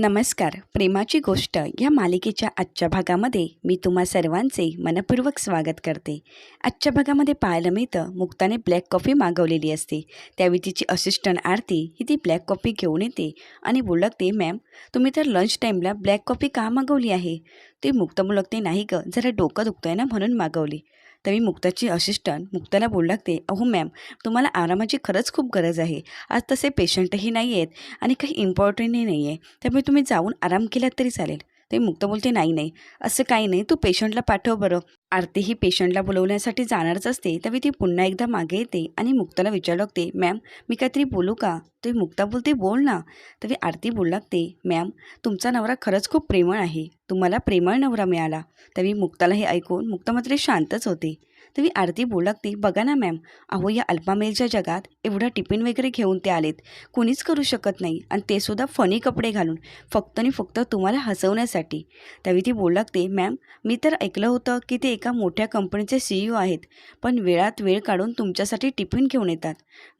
नमस्कार. प्रेमाची गोष्ट या मालिकेच्या आजच्या भागामध्ये मी तुम्हा सर्वांचे मनपूर्वक स्वागत करते. आजच्या भागामध्ये पाहायला मिळतं मुक्ताने ब्लॅक कॉफी मागवलेली असते. त्यावेळी तिची असिस्टंट आरती ही ती ब्लॅक कॉफी घेऊन येते. आणि बोलकते मॅम तुम्ही तर लंच टाईमला ब्लॅक कॉफी का मागवली आहे? ते मुक्त मुलगते नाही ग जरा डोकं दुखतंय ना म्हणून मागवली. त्यावेळी मुक्ताची असिस्टंट मुक्ताला बोलू लागते अहो मॅम तुम्हाला आरामाची खरंच खूप गरज आहे. आज तसे पेशंटही नाही आहेत आणि काही इम्पॉर्टंटही नाही आहे त्यामुळे तुम्ही जाऊन आराम केलात तरी चालेल. ते मुक्त बोलते नाही नाही. असं काही नाही. तू पेशंटला पाठव बरं. आरती ही पेशंटला बोलवण्यासाठी जाणारच असते त्यावेळी ती पुन्हा एकदा मागे येते आणि मुक्ताला विचारू लागते मॅम मी काहीतरी बोलू का? तुम्ही मुक्ता बोलते बोल ना. तरी आरती बोलू लागते मॅम तुमचा नवरा खरंच खूप प्रेमळ आहे. तुम्हाला प्रेमळ नवरा मिळाला. तरी मुक्ताला हे ऐकून मुक्ता मात्र शांतच होते. तुम्ही आरती बोलगती बघा ना मॅम अहो या अल्पामेलच्या जगात एवढा टिफिन वगैरे घेऊन ते आलेत. कुणीच करू शकत नाही आणि ते सुद्धा फनी कपडे घालून फक्त आणि फक्त तुम्हाला हसवण्यासाठी. त्यावेळी ती बोलगते लागते मॅम मी तर ऐकलं होतं की ते एका मोठ्या कंपनीचे सी ई आहेत पण वेळात वेळ काढून तुमच्यासाठी टिफिन घेऊन येतात.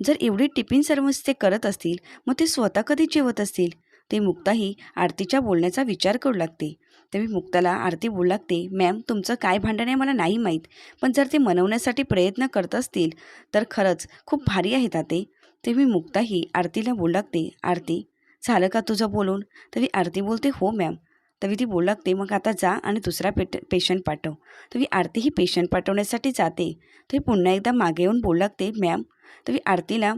जर एवढी टिफिन सर्व्हिस ते करत असतील मग ते स्वतः कधी जेवत असतील? ते मुक्ताही आरतीच्या बोलण्याचा विचार करू लागते. त्यावेळी मुक्ताला आरती बोलू लागते मॅम तुमचं काय भांडण आहे मला नाही माहीत. पण जर ते मनवण्यासाठी प्रयत्न करत असतील तर खरंच खूप भारी आहेत ते ते मी मुक्ताही आरतीला बोलू लागते आरती झालं का तुझं बोलून? तरी आरती बोलते हो मॅम. तरी ती बोलू लागते मग आता जा आणि दुसरा पेट पेशंट पाठव. तरी आरती ही पेशंट पाठवण्यासाठी जाते. तरी पुन्हा एकदा मागे येऊन बोलू लागते मॅम. तरी आरतीला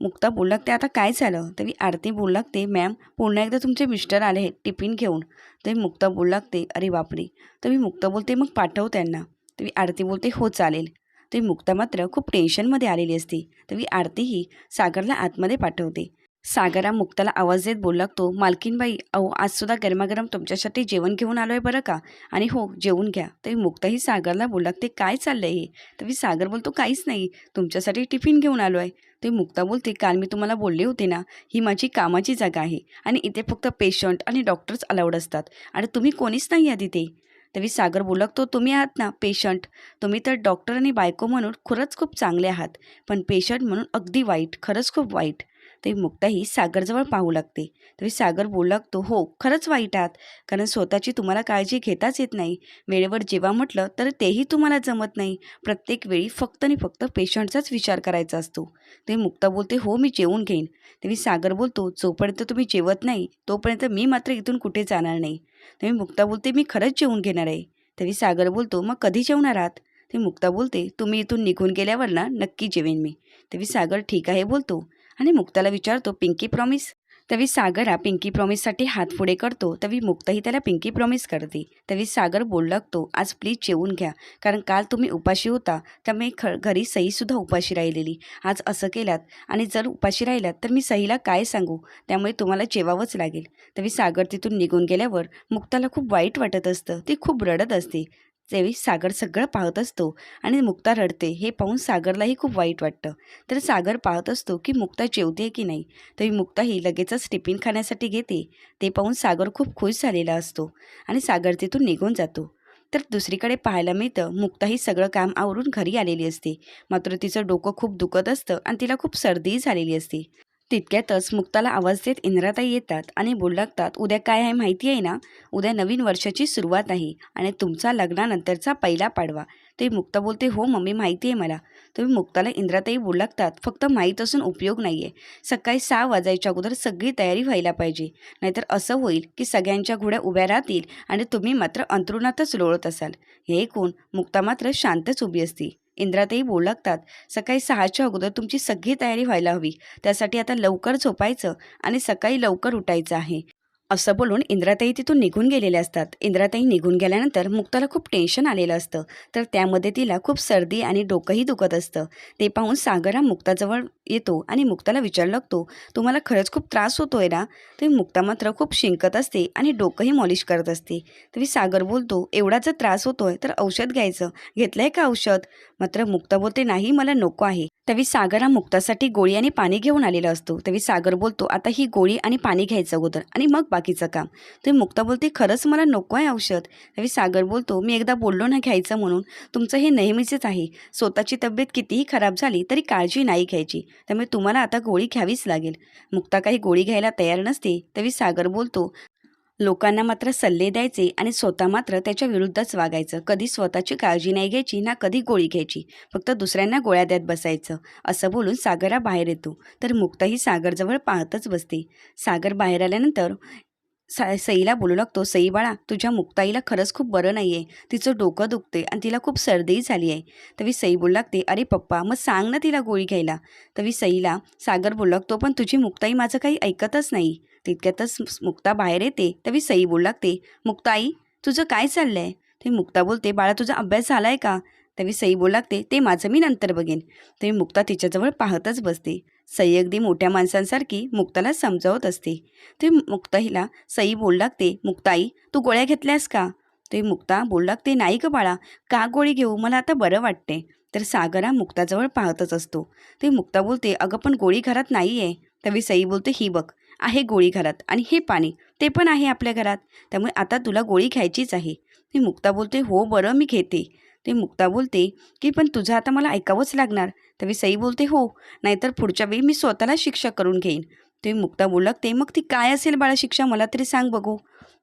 मुक्ता बोलू लागते आता काय झालं? तरी आरती बोलू लागते मॅम पुन्हा एकदा तुमचे मिस्टर आले आहेत टिफिन घेऊन. तरी मुक्ता बोलू लागते अरे बापरे. तरी मुक्ता बोलते मग पाठव त्यांना. तरी आरती बोलते हो चालेल. तरी मुक्ता मात्र खूप टेन्शनमध्ये आलेली असते. तरी आरतीही सागरला आतमध्ये पाठवते. सागरा मुक्ताला आवाज देत बोलू लागतो मालकीनबाई अहो आजसुद्धा गरमागरम तुमच्यासाठी जेवण घेऊन आलो आहे बरं का? आणि हो जेवून घ्या. तरी मुक्ताही सागरला बोलू लागते काय चाललं आहे हे? तरी सागर बोलतो काहीच नाही तुमच्यासाठी टिफिन घेऊन आलो आहे ते मुक्ता बोलते काल मी तुम्हाला बोलले होते ना ही माझी कामाची जागा आहे आणि इथे फक्त पेशंट आणि डॉक्टर्स अलाउड असतात आणि तुम्ही कोणीच नाही आहात इथे. तरी सागर बोलकतो तुम्ही आहात ना पेशंट. तुम्ही तर डॉक्टर आणि बायको म्हणून खरंच खूप चांगले आहात पण पेशंट म्हणून अगदी वाईट खरंच खूप वाईट. ते मुक्ताही सागरजवळ पाहू लागते. तरी सागर बोलू लागतो हो खरंच वाईट आहात. कारण स्वतःची तुम्हाला काळजी घेताच येत नाही. वेळेवर जेव्हा म्हटलं तर तेही तुम्हाला जमत नाही. प्रत्येक वेळी फक्त आणि फक्त पेशंटचाच विचार करायचा असतो. ते मुक्ता बोलते हो मी जेवून घेईन. तेव्हा सागर बोलतो जोपर्यंत तुम्ही जेवत नाही तोपर्यंत मी मात्र इथून कुठे जाणार नाही. तेव्हा मुक्ता बोलते मी खरंच जेवून घेणार आहे. तेव्हा सागर बोलतो मग कधी जेवणार आहात? ते मुक्ता बोलते तुम्ही इथून निघून गेल्यावर ना नक्की जेवेन मी. तेव्हा सागर ठीक आहे बोलतो आणि मुक्ताला विचारतो पिंकी प्रॉमिस तवी सागर हा पिंकी प्रॉमिससाठी हात पुढे करतो. तवी मुक्ताही त्याला पिंकी प्रॉमिस करते. तवी सागर बोलू लागतो आज प्लीज जेवून घ्या. कारण काल तुम्ही उपाशी होता. त्यामुळे ख घरी सईसुद्धा उपाशी राहिलेली. आज असं केलात आणि जर उपाशी राहिलात तर मी सईला काय सांगू? त्यामुळे तुम्हाला जेवावंच लागेल. तवी सागर तिथून निघून गेल्यावर मुक्ताला खूप वाईट वाटत असतं. ती खूप रडत असते. त्यावेळी सागर सगळं पाहत असतो आणि मुक्ता रडते. हे पाहून सागरलाही खूप वाईट वाटतं. तर सागर पाहत असतो की मुक्ता जेवते की नाही? तरी मुक्ताही लगेचच टिफिन खाण्यासाठी घेते. ते पाहून सागर खूप खुश झालेला असतो आणि सागर तिथून निघून जातो. तर दुसरीकडे पाहायला मिळतं मुक्ताही सगळं काम आवरून घरी आलेली असते. मात्र तिचं डोकं खूप दुखत असतं आणि तिला खूप सर्दीही झालेली असते. तितक्यातच मुक्ताला आवाज देत इंद्राताई येतात आणि बोलू लागतात उद्या काय आहे माहिती आहे ना? उद्या नवीन वर्षाची सुरुवात आहे आणि तुमचा लग्नानंतरचा पहिला पाडवा. ते मुक्ता बोलते हो मम्मी माहिती आहे मला. तुम्ही मुक्ताला इंद्राताई बोलू लागतात फक्त माहीत असून उपयोग नाही आहे सकाळी सहा वाजायच्या अगोदर सगळी तयारी व्हायला पाहिजे. नाहीतर असं होईल की सगळ्यांच्या घोड्या उभ्या राहतील आणि तुम्ही मात्र अंतरुणातच लोळत असाल. हे ऐकून मुक्ता मात्र शांतच उभी असते. इंद्राताई बोलागतात. लागतात सकाळी सहाच्या अगोदर तुमची सगळी तयारी व्हायला हवी. त्यासाठी आता लवकर झोपायचं आणि सकाळी लवकर उठायचं आहे. असं बोलून इंद्राताई तिथून निघून गेलेल्या असतात. इंद्राताई निघून गेल्यानंतर मुक्ताला खूप टेन्शन आलेलं असतं. तर त्यामध्ये तिला खूप सर्दी आणि डोकंही दुखत असतं. ते पाहून सागर हा मुक्ताजवळ येतो आणि मुक्ताला विचारू लागतो तुम्हाला खरंच खूप त्रास होतो आहे ना? तुम्ही मुक्ता मात्र खूप शिंकत असते आणि डोकंही मॉलिश करत असते. तरी सागर बोलतो एवढा जर त्रास होतोय तर औषध घ्यायचं. घेतलं आहे का औषध? मात्र मुक्ता बोलते नाही मला नको आहे. त्यावेळी सागर हा मुक्तासाठी गोळी आणि पाणी घेऊन आलेला असतो. त्यावेळी सागर बोलतो आता ही गोळी आणि पाणी घ्यायचं अगोदर आणि मग बाकीचं काम. तुम्ही मुक्ता बोलते खरंच मला नको आहे औषध. त्यावेळी सागर बोलतो मी एकदा बोललो ना घ्यायचं म्हणून तुमचं हे नेहमीचेच आहे. स्वतःची तब्येत कितीही खराब झाली तरी काळजी नाही घ्यायची. त्यामुळे तुम्हाला आता गोळी घ्यावीच लागेल. मुक्ता काही गोळी घ्यायला तयार नसते तरी सागर बोलतो लोकांना मात्र सल्ले द्यायचे आणि स्वतः मात्र त्याच्या विरुद्धच वागायचं. कधी स्वतःची काळजी नाही घ्यायची ना कधी गोळी घ्यायची. फक्त दुसऱ्यांना गोळ्या देत बसायचं. असं बोलून सागरा बाहेर येतो. तर मुक्ता ही सागरजवळ पाहतच बसते. सागर बाहेर आल्यानंतर सा सईला बोलू लागतो सई बाळा तुझ्या मुक्ताईला खरंच खूप बरं नाही आहे तिचं डोकं दुखते आणि तिला खूप सर्दीही झाली आहे. तवी सई बोलू लागते अरे पप्पा मग सांग ना तिला गोळी घ्यायला. तवी सईला सागर बोलू लागतो पण तुझी मुक्ताई माझं काही ऐकतच नाही. तितक्यातच मुक्ता बाहेर येते. तवी सई बोलू लागते मुक्ताई तुझं काय चाललं आहे ते मुक्ता बोलते बाळा तुझा अभ्यास झाला आहे का? तवी सई बोलू लागते ते माझं मी नंतर बघेन. तरी मुक्ता तिच्याजवळ पाहतच बसते. सई अगदी मोठ्या माणसांसारखी मुक्ताला समजावत असते. ते मुक्ताईला सई बोल लागते. मुक्ताई तू गोळ्या घेतल्यास का? ते मुक्ता बोल लागते. नाही का बाळा. का गोळी घेऊ? मला आता बरं वाटते तर सागरा मुक्ताजवळ पाहतच असतो. ते मुक्ता बोलते अगं पण गोळी घरात नाही आहे तरी सई बोलते ही बघ. आहे गोळी घरात आणि हे पाणी. ते पण आहे आपल्या घरात. त्यामुळे आता तुला गोळी घ्यायचीच आहे. ती मुक्ता बोलते हो बरं मी घेते. ते मुक्ता बोलते की पण तुझं आता मला ऐकावंच लागणार. तवी सई बोलते हो नाहीतर पुढच्या वेळी मी स्वतःला शिक्षा करून घेईन. ते मुक्ता बोलू लागते मग ती काय असेल बाळा शिक्षा? मला तरी सांग बघू.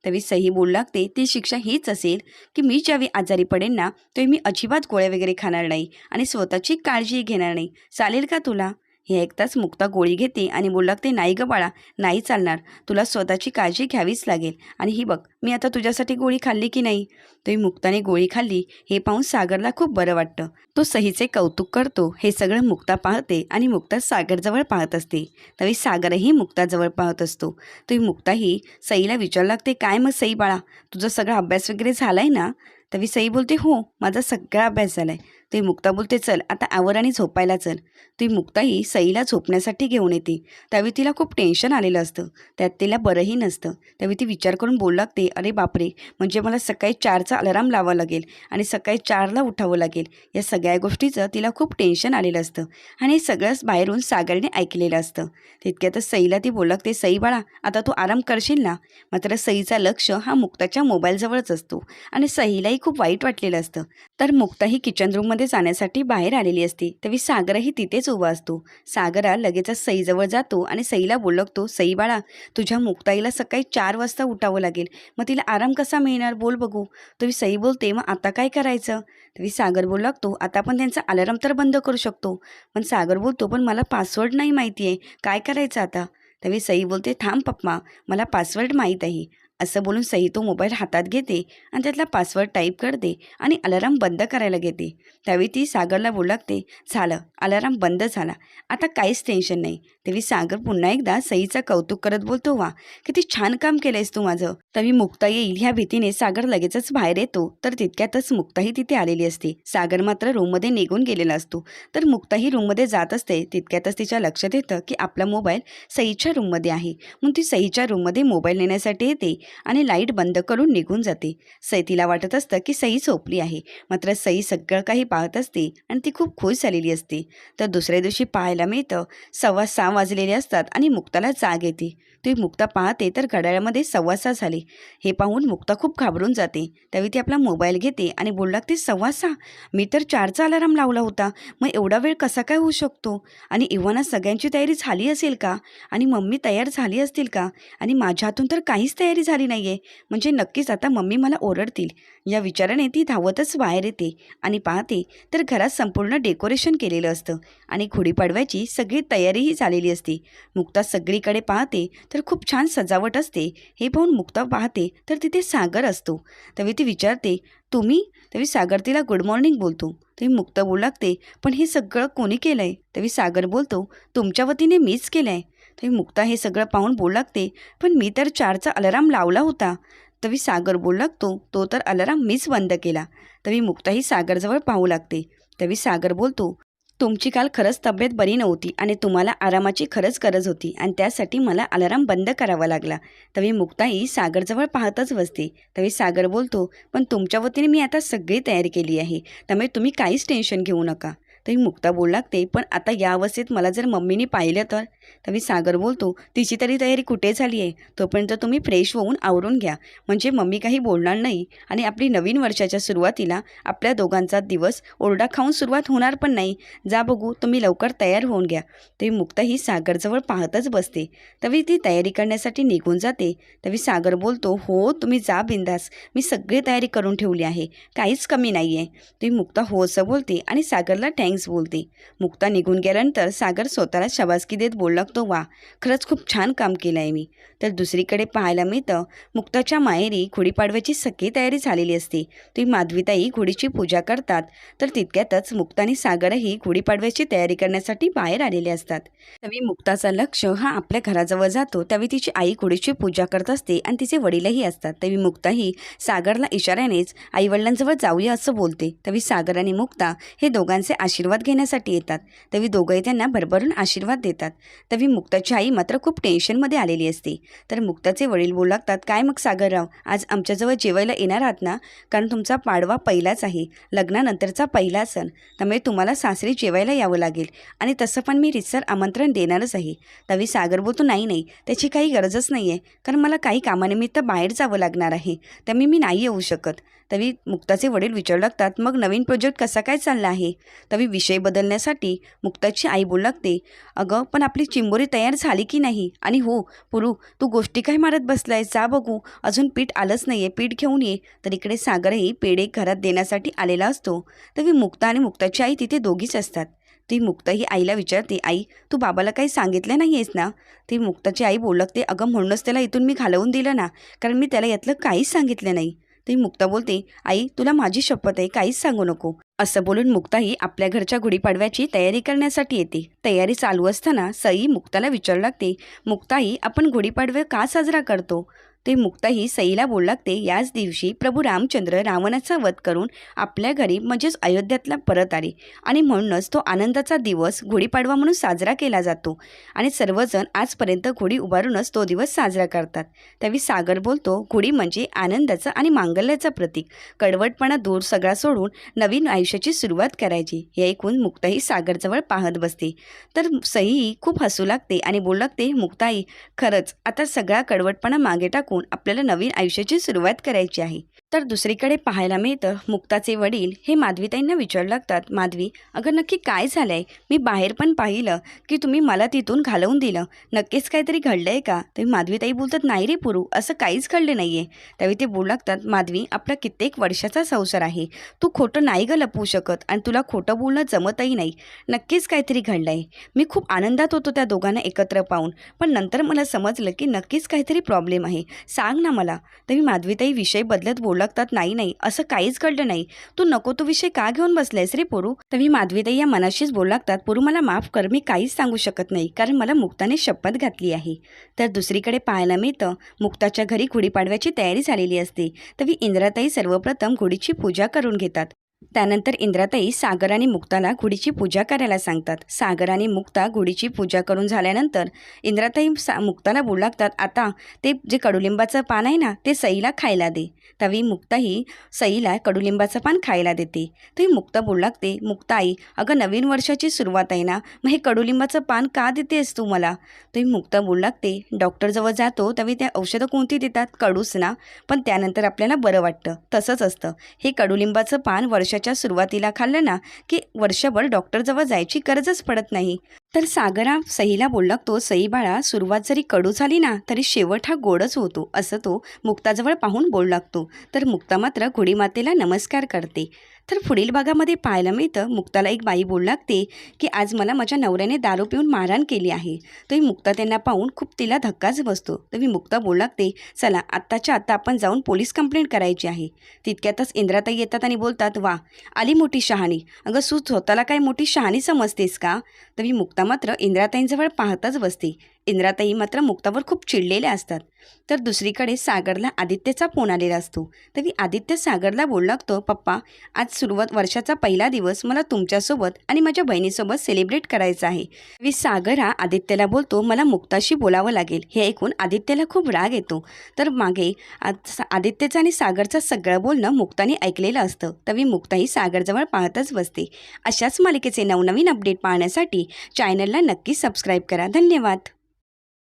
तवी सई बोलू लागते ती शिक्षा हीच असेल की मी ज्यावेळी आजारी पडेन ना तेव्हा मी अजिबात गोळ्या वगैरे खाणार नाही आणि स्वतःची काळजी घेणार नाही. चालेल का तुला? हे ऐकताच मुक्ता गोळी घेते आणि बोलू लागते नाही गं बाळा नाही चालणार. तुला स्वतःची काळजी घ्यावीच लागेल. आणि ही बघ मी आता तुझ्यासाठी गोळी खाल्ली की नाही? तुम्ही मुक्ताने गोळी खाल्ली. हे पाहून सागरला खूप बरं वाटतं. तो सहीचे कौतुक करतो. हे सगळं मुक्ता पाहते आणि मुक्ता सागरजवळ पाहत असते. तरी सागरही मुक्ताजवळ पाहत असतो. तुम्ही मुक्ताही सईला विचारू लागते काय मग सई बाळा तुझा सगळा अभ्यास वगैरे झाला आहे ना? तवी सई बोलते हो माझा सगळा अभ्यास झाला आहे ते मुक्ता बोलते चल आता आवर आणि झोपायला चल. ती मुक्ताही सईला झोपण्यासाठी घेऊन येते. त्यावेळी तिला खूप टेन्शन आलेलं असतं. त्यात तिला बरंही नसतं. त्यावेळी ती विचार करून बोलू लागते अरे बापरे म्हणजे मला सकाळी चारचा अलाराम लावावा लागेल आणि सकाळी चारला उठावं लागेल. या सगळ्या गोष्टीचं तिला खूप टेन्शन आलेलं असतं. आणि हे सगळंच बाहेरून सागरने ऐकलेलं असतं. तितक्यातच सईला ती बोलू लागते सई बाळा आता तू आराम करशील ना? मात्र सईचा लक्ष हा मुक्ताच्या मोबाईलजवळच असतो. आणि सईलाही खूप वाईट वाटलेलं असतं. तर मुक्ताही किचन रूममध्ये जाण्यासाठी बाहेर आलेली असते तेव्हा सागरही तिथेच उभा असतो. सागरा लगेचच सईजवळ जातो आणि सईला बोलवतो सई बाळा तुझ्या मुक्ताईला सकाळी चार वाजता उठावं लागेल. मग तिला आराम कसा मिळणार बोल बघू. तुम्ही सई बोलते मग आता काय करायचं? तरी सागर बोलू लागतो आता आपण त्यांचा अलार्म तर बंद करू शकतो. पण सागर बोलतो पण मला पासवर्ड नाही माहिती आहे काय करायचं आता? तवी सई बोलते थांब पप्पा मला पासवर्ड माहीत आहे. असं बोलून सई तो मोबाईल हातात घेते आणि त्यातला पासवर्ड टाईप करते आणि अलाराम बंद करायला घेते. त्यावेळी ती सागरला बोलू लागते झालं अलाराम बंद झाला. आता काहीच टेन्शन नाही. तेव्हा सागर पुन्हा एकदा सईचा कौतुक करत बोलतो वा किती छान काम केलंयस तू माझं. तवी मुक्ता येईल ह्या भीतीने सागर लगेचच बाहेर येतो. तर तितक्यातच मुक्ताही तिथे आलेली असते. सागर मात्र रूममध्ये निघून गेलेला असतो. तर मुक्ताही रूममध्ये जात असते. तितक्यातच तिच्या लक्षात येतं की आपला मोबाईल सईच्या रूममध्ये आहे. मग ती सईच्या रूममध्ये मोबाईल नेण्यासाठी येते. आणि लाइट बंद करून निघून जाते. सई तिला वाटत असतं की सई झोपली आहे. मात्र सई सगळं काही पाहत असते आणि ती खूप खुश झालेली असते. तर दुसऱ्या दिवशी पाहायला मिळतं सव्वा सहा वाजलेले असतात आणि मुक्ताला जाग येते. ती मुक्ता पाहते तर घड्याळामध्ये सव्वा सहा झाले. हे पाहून मुक्ता खूप घाबरून जाते. त्यावेळी ती आपला मोबाईल घेते आणि बोलू लागते सव्वा सहा? मी तर चारचा अलाराम लावला होता. मग एवढा वेळ कसा काय होऊ शकतो? आणि इव्हाना सगळ्यांची तयारी झाली असेल का? आणि मम्मी तयार झाली असतील का? आणि माझ्या हातून तर काहीच तयारी झाली नाही आहे म्हणजे नक्कीच आता मम्मी मला ओरडतील. या विचाराने ती धावतच बाहेर येते आणि पाहते तर घरात संपूर्ण डेकोरेशन केलेलं असतं आणि गुढीपाडव्याची सगळी तयारीही झालेली असते. मुक्ता सगळीकडे पाहते तर खूप छान सजावट असते. हे पाहून मुक्ता पाहते तर तिथे सागर असतो. त्यावेळी ती विचारते तुम्ही? त्यावेळी सागर तिला गुड मॉर्निंग बोलतो. तेव्हा मुक्ता बोलू लागते पण हे सगळं कोणी केलं आहे त्यावेळी सागर बोलतो तुमच्या वतीने मीच केलं आहे तुम्ही मुक्ता हे सगळं पाहून बोलू लागते पण मी तर चारचा अलाराम लावला होता. तवी सागर बोलू लागतो तो तर अलाराम मीच बंद केला. तवी मुक्ताही सागरजवळ पाहू लागते. तवी सागर बोलतो तुमची काल खरंच तब्येत बरी नव्हती आणि तुम्हाला आरामाची खरंच गरज होती आणि त्यासाठी मला अलाराम बंद करावा लागला. तवी मुक्ताही सागरजवळ पाहतच बसते. तवी सागर बोलतो पण तुमच्या वतीने मी आता सगळी तयारी केली आहे. त्यामुळे तुम्ही काहीच टेन्शन घेऊ नका. तरी मुक्ता बोलू लागते पण आता या अवस्थेत मला जर मम्मीने पाहिलं तर? तरी सागर बोलतो तिची तरी तयारी कुठे झाली आहे? तोपर्यंत तुम्ही फ्रेश होऊन आवरून घ्या. म्हणजे मम्मी काही बोलणार नाही आणि आपली नवीन वर्षाच्या सुरुवातीला आपल्या दोघांचा दिवस ओरडा खाऊन सुरुवात होणार पण नाही. जा बघू तुम्ही लवकर तयार होऊन घ्या. तरी मुक्ता ही सागरजवळ पाहतच बसते. तवी ती तयारी करण्यासाठी निघून जाते. तवी सागर बोलतो हो तुम्ही जा बिंदास. मी सगळी तयारी करून ठेवली आहे. काहीच कमी नाही आहे ती मुक्ता हो असं बोलते आणि सागरला थँक्स बोलते. मुक्ता निघून गेल्यानंतर सागर स्वतःला शबासकी देत बोलला लागतो वा खरंच खूप छान काम केलं आहे मी. तर दुसरीकडे पाहायला मिळतं मुक्ताच्या माहेरी गुढीपाडव्याची सगळी तयारी झालेली असते. ती माधवीताई घोडीची पूजा करतात तर तितक्यातच मुक्ता आणि सागरही गुढीपाडव्याची तयारी करण्यासाठी बाहेर आलेले असतात. त्यावेळी मुक्ताचा लक्ष हा आपल्या घराजवळ जातो त्यावेळी तिची आई घोडीची पूजा करत असते आणि तिचे वडीलही असतात. त्यावेळी मुक्ताही सागरला इशाऱ्यानेच आईवडिलांजवळ जाऊया असं बोलते. त्यावेळी सागर आणि मुक्ता हे दोघांचे आशीर्वाद आशीर्वाद घेण्यासाठी येतात. तवी दोघंही त्यांना भरभरून आशीर्वाद देतात. तवी मुक्ताची आई मात्र खूप टेन्शनमध्ये आलेली असते. तर मुक्ताचे वडील बोलू लागतात काय मग सागरराव आज आमच्याजवळ जेवायला येणार आहात ना? कारण तुमचा पाडवा पहिलाच आहे. लग्नानंतरचा पहिला सण. त्यामुळे तुम्हाला सासरी जेवायला यावं लागेल. आणि तसं पण मी रितसर आमंत्रण देणारच आहे. तवी सागर बोलतो नाही नाही. त्याची काही गरजच नाही आहे कारण मला काही कामानिमित्त बाहेर जावं लागणार आहे. त्यामुळे मी नाही येऊ शकत. तवी मुक्ताचे वडील विचारू लागतात मग नवीन प्रोजेक्ट कसा काय चालला आहे? तवी विषय बदलण्यासाठी मुक्ताची आई बोलू लागते अगं पण आपली चिंबोरी तयार झाली की नाही? आणि हो पुरू तू गोष्टी काय मारत बसलाय जा बघू. अजून पीठ आलंच नाही आहे पीठ घेऊन ये. तर इकडे सागरही पेढे घरात देण्यासाठी आलेला असतो. तरी मुक्ता आणि मुक्ताची आई तिथे दोघीच असतात. ती मुक्ता ही आईला विचारते आई तू बाबाला काही सांगितलं नाही आहेस ना? ती मुक्ताची आई बोलू लागते अगं म्हणूनच त्याला इथून मी घालवून दिलं ना. कारण मी त्याला यातलं काहीच सांगितलं नाही. ती मुक्ता बोलते आई तुला माझी शपथ आहे काहीच सांगू नको. असं बोलून मुक्ताही आपल्या घरच्या गुढीपाडव्याची तयारी करण्यासाठी येते. तयारी चालू असताना सई मुक्ताला विचारू लागते मुक्ताई आपण गुढीपाडवे का साजरा करतो? ते मुक्ताही सईला बोलू लागते याच दिवशी प्रभू रामचंद्र रावणाचा वध करून आपल्या घरी म्हणजेच अयोध्यातला परत आले. आणि म्हणूनच तो आनंदाचा दिवस गुढीपाडवा म्हणून साजरा केला जातो. आणि सर्वजण आजपर्यंत घोडी उभारूनच तो दिवस साजरा करतात. त्यावेळी सागर बोलतो घोडी म्हणजे आनंदाचं आणि मांगल्याचं प्रतीक. कडवटपणा दूर सगळा सोडून नवीन आयुष्याची सुरुवात करायची हे ऐकून मुक्ताही सागरजवळ पाहत बसते. तर सई खूप हसू लागते आणि बोलू लागते मुक्ताई खरंच आता सगळा कडवटपणा मागे टाकून आपल्याला नवीन आयुष्याची सुरुवात करायची आहे. तर दुसरीकडे पाहायला मिळतं मुक्ताचे वडील हे माधवीताईंना विचारू लागतात माधवी अगं नक्की काय झालं आहे मी बाहेर पण पाहिलं की तुम्ही मला तिथून घालवून दिलं. नक्कीच काहीतरी घडलं आहे का? तर माधवीताई बोलतात नाही रे पुरू असं काहीच घडलं नाही आहे त्यावेळी ते बोलू लागतात माधवी आपला कित्येक वर्षाचा संसार आहे. तू खोटं नाही गं लपवू शकत आणि तुला खोटं बोलणं जमतही नाही. नक्कीच काहीतरी घडलं आहे मी खूप आनंदात होतो त्या दोघांना एकत्र पाहून. पण नंतर मला समजलं की नक्कीच काहीतरी प्रॉब्लेम आहे. सांग ना मला. तरी माधवीताई विषय बदलत बोलला ओळखतात? नाही नाही. असं काहीच कळलं नाही. तू नको तो विषय का घेऊन बसलायस रे पोरू? तरी माधवीताई या मनाशीच बोलू लागतात. पोरू मला माफ कर. मी काहीच सांगू शकत नाही कारण मला मुक्ताने शपथ घातली आहे. तर दुसरीकडे पाहायला मिळतं मुक्ताच्या घरी गुढीपाडव्याची तयारी झालेली असते. तरी इंद्राताई सर्वप्रथम गुढीची पूजा करून घेतात. त्यानंतर इंद्राताई सागर आणि मुक्ताला घुडीची पूजा करायला सांगतात. सागर आणि मुक्ता घुडीची पूजा करून झाल्यानंतर इंद्राताई सा मुक्ताला बोलू लागतात आता ते जे कडुलिंबाचं पान आहे ना ते सईला खायला दे त्यावेळी मुक्ताही सईला कडुलिंबाचं पान खायला देते. तरी मुक्ता बोलू लागते मुक्ताई अगं नवीन वर्षाची सुरुवात आहे ना मग हे कडुलिंबाचं पान का देतेस तू मला तरी मुक्ता बोलू लागते डॉक्टरजवळ जातो त्यावेळी त्या औषधं कोणती देतात? कडूस ना. पण त्यानंतर आपल्याला बरं वाटतं. तसंच असतं. हे कडुलिंबाचं पान वर्ष वर्षाच्या सुरुवातीला खाल्लं ना की वर्षभर डॉक्टरजवळ जायची गरजच पडत नाही. तर सागरा सईला बोल लागतो सई बाळा सुरुवात जरी कडू झाली ना तरी शेवट हा गोडच होतो असं तो मुक्ताजवळ पाहून बोलू लागतो. तर मुक्ता मात्र घोडीमातेला नमस्कार करते. तर पुढील भागामध्ये पाहायला मिळतं. मुक्ताला एक बाई बोलू लागते की आज मला माझ्या नवऱ्याने दारू पिऊन मारहाण केली आहे. तरी मुक्ता त्यांना पाहून खूप तिला धक्काच बसतो. तरी मुक्ता बोलू लागते चला आत्ताच्या आत्ता आपण जाऊन पोलीस कंप्लेंट करायची आहे. तितक्यातच इंद्राताई येतात आणि बोलतात वा आली मोठी शहाणी. अगं सू स्वतःला काय मोठी शहाणी समजतेस का? तरी मुक्ता मात्र इंद्राताईंजवळ पाहताच बसते. इंद्राताई मात्र मुक्तावर खूप चिडलेल्या असतात. तर दुसरीकडे सागरला आदित्यचा फोन आलेला असतो. तरी आदित्य सागरला बोलू लागतो पप्पा आज सुरुवात वर्षाचा पहिला दिवस. मला तुमच्यासोबत आणि माझ्या बहिणीसोबत सेलिब्रेट करायचा आहे. मी सागर हा आदित्यला बोलतो मला मुक्ताशी बोलावं लागेल. हे ऐकून आदित्यला खूप राग येतो. तर मागे आज आदित्यचं आणि सागरचं सगळं बोलणं मुक्ताने ऐकलेलं असतं. तरी मुक्ताही सागरजवळ पाहतच बसते. अशाच मालिकेचे नवनवीन अपडेट पाहण्यासाठी चॅनलला नक्की सबस्क्राईब करा. धन्यवाद.